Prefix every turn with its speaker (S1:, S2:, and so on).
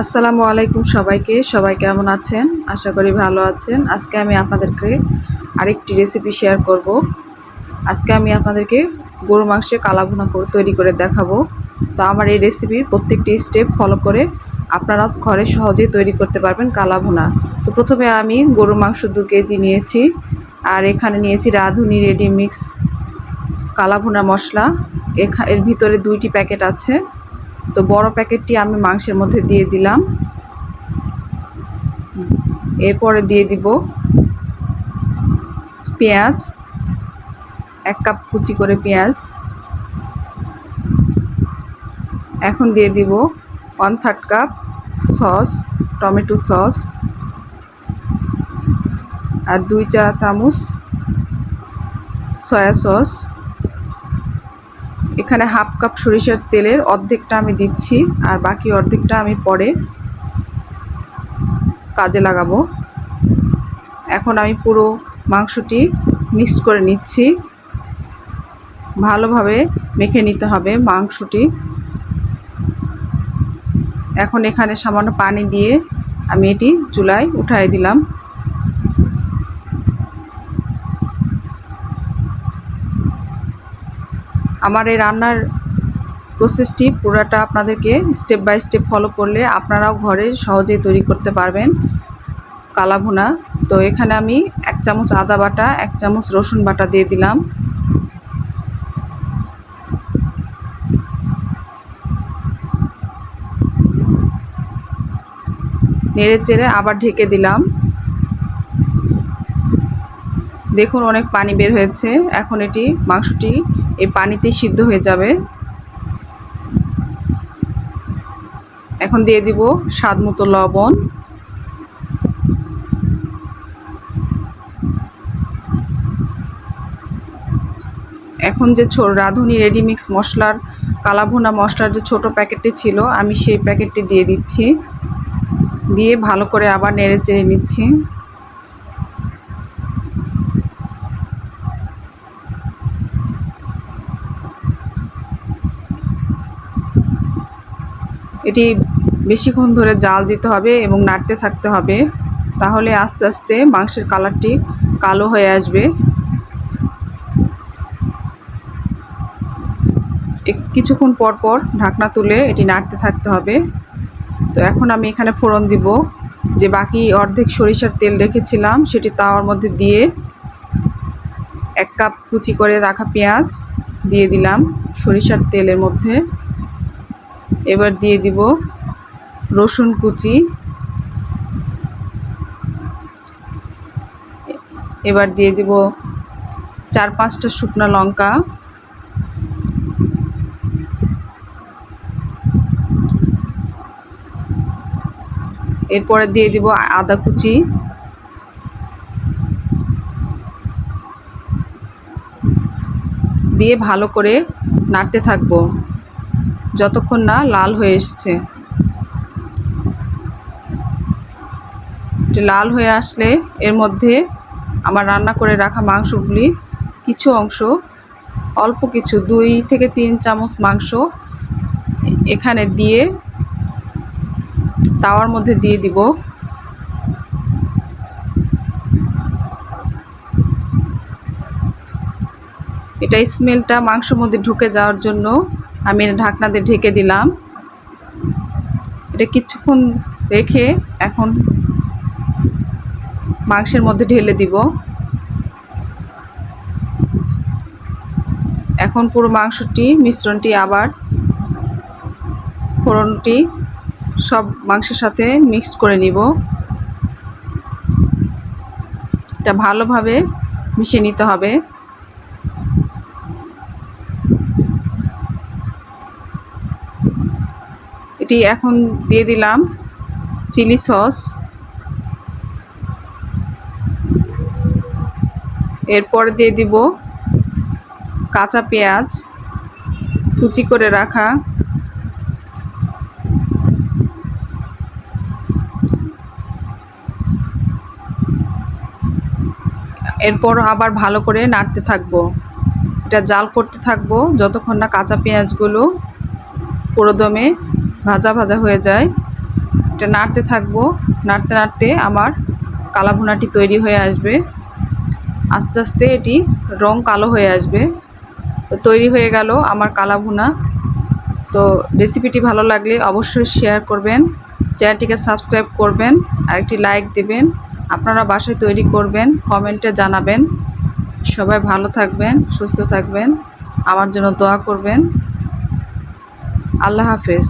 S1: আসসালামু আলাইকুম সবাইকে। সবাই কেমন আছেন? আশা করি ভালো আছেন। আজকে আমি আপনাদেরকে আরেকটি রেসিপি শেয়ার করব। আজকে আমি আপনাদেরকে গরু মাংসে কালাভুনা করে তৈরি করে দেখাবো। তো আমার এই রেসিপির প্রত্যেকটি স্টেপ ফলো করে আপনারা ঘরে সহজেই তৈরি করতে পারবেন কালাভুনা। তো প্রথমে আমি গরু মাংস দু কেজি নিয়েছি। আর এখানে নিয়েছি রাঁধুনি রেডি মিক্স কালাভুনা মশলা। এখা এর ভিতরে দুইটি প্যাকেট আছে। তো বড় প্যাকেটটি আমি মাংসের মধ্যে দিয়ে দিলাম। এরপরে দিয়ে দিব পেঁয়াজ, এক কাপ কুচি করে পেঁয়াজ। এখন দিয়ে দিব one third cup sauce tomato sauce আর দুই চা চামচ সয়া সস এখানে হাফ কাপ সরিষার তেলের অর্ধেকটা আমি দিচ্ছি, আর বাকি অর্ধেকটা আমি পরে কাজে লাগাবো। এখন আমি পুরো মাংসটি মিক্সড করে নিচ্ছি। ভালোভাবে মেখে নিতে হবে মাংসটি। এখন এখানে সামান্য পানি দিয়ে আমি এটি চুলায় উঠাই দিলাম। আমার এই রান্নার প্রসেসটি পুরাটা আপনাদেরকে স্টেপ বাই স্টেপ ফলো করলে আপনারাও ঘরে সহজেই তৈরি করতে পারবেন কালাভুনা। তো এখানে আমি এক চামচ আদা বাটা, এক চামচ রসুন বাটা দিয়ে দিলাম। নেড়ে চেড়ে আবার ঢেকে দিলাম। দেখুন অনেক পানি বের হয়েছে। এখন এটি মাংসটি এই পানিতে সিদ্ধ হয়ে যাবে। এখন দিয়ে দিব স্বাদ মতো লবণ। এখন যে রাঁধুনি রেডিমিক্স মশলার, কালাভুনা মশলার যে ছোট প্যাকেটটি ছিল, আমি সেই প্যাকেটটি দিয়ে দিচ্ছি। দিয়ে ভালো করে আবার নেড়ে চেড়ে নিচ্ছি। এটি বেশিক্ষণ ধরে জাল দিতে হবে এবং নাড়তে থাকতে হবে। তাহলে আস্তে আস্তে মাংসের কালারটি কালো হয়ে আসবে। কিছুক্ষণ পর পর ঢাকনা তুলে এটি নাড়তে থাকতে হবে। তো এখন আমি এখানে ফোড়ন দিব। যে বাকি অর্ধেক সরিষার তেল রেখেছিলাম সেটি তাওয়ার মধ্যে দিয়ে এক কাপ কুচি করে রাখা পেঁয়াজ দিয়ে দিলাম সরিষার তেলের মধ্যে। এবার দিয়ে দিব রসুন কুচি। এবার দিয়ে দিব চার পাঁচটা শুকনো লঙ্কা। এরপরে দিয়ে দিব আদা কুচি। দিয়ে ভালো করে নাড়তে থাকব। যতক্ষণ না লাল হয়ে এসছে। লাল হয়ে আসলে এর মধ্যে আমার রান্না করে রাখা মাংসগুলি কিছু অংশ, অল্প কিছু, দুই থেকে তিন চামচ মাংস এখানে দিয়ে তাওয়ার মধ্যে দিয়ে দিব। এটা স্মেলটা মাংসর মধ্যে ঢুকে যাওয়ার জন্য আমি ঢাকনা দিয়ে ঢেকে দিলাম। এটা কিছুক্ষণ রেখে এখন মাংসের মধ্যে ঢেলে দিব। এখন পুরো মাংসটি, মিশ্রণটি, আবার ফোড়নটি সব মাংসের সাথে মিক্সড করে নিব। এটা ভালোভাবে মিশিয়ে নিতে হবে। এটি এখন দিয়ে দিলাম, চিলি সস। এরপর দিয়ে দিব কাঁচা পেঁয়াজ, কুচি করে রাখা। এরপর আবার ভালো করে নাড়তে থাকব। এটা জাল করতে থাকব, যতক্ষণ না কাঁচা পেঁয়াজগুলো পুরো দমে ভাজা ভাজা হয়ে যায়। এটা নাড়তে থাকব। নাড়তে নাড়তে আমার কালা ভুনাটি তৈরি হয়ে আসবে। আস্তে আস্তে এটি রং কালো হয়ে আসবে। তো তৈরি হয়ে গেল আমার কালা ভুনা তো রেসিপিটি ভালো লাগলে অবশ্যই শেয়ার করবেন, চ্যানেলটিকে সাবস্ক্রাইব করবেন আর একটি লাইক দেবেন। আপনারা বাসায় তৈরি করবেন, কমেন্টে জানাবেন। সবাই ভালো থাকবেন, সুস্থ থাকবেন। আমার জন্য দোয়া করবেন। আল্লাহ হাফেজ।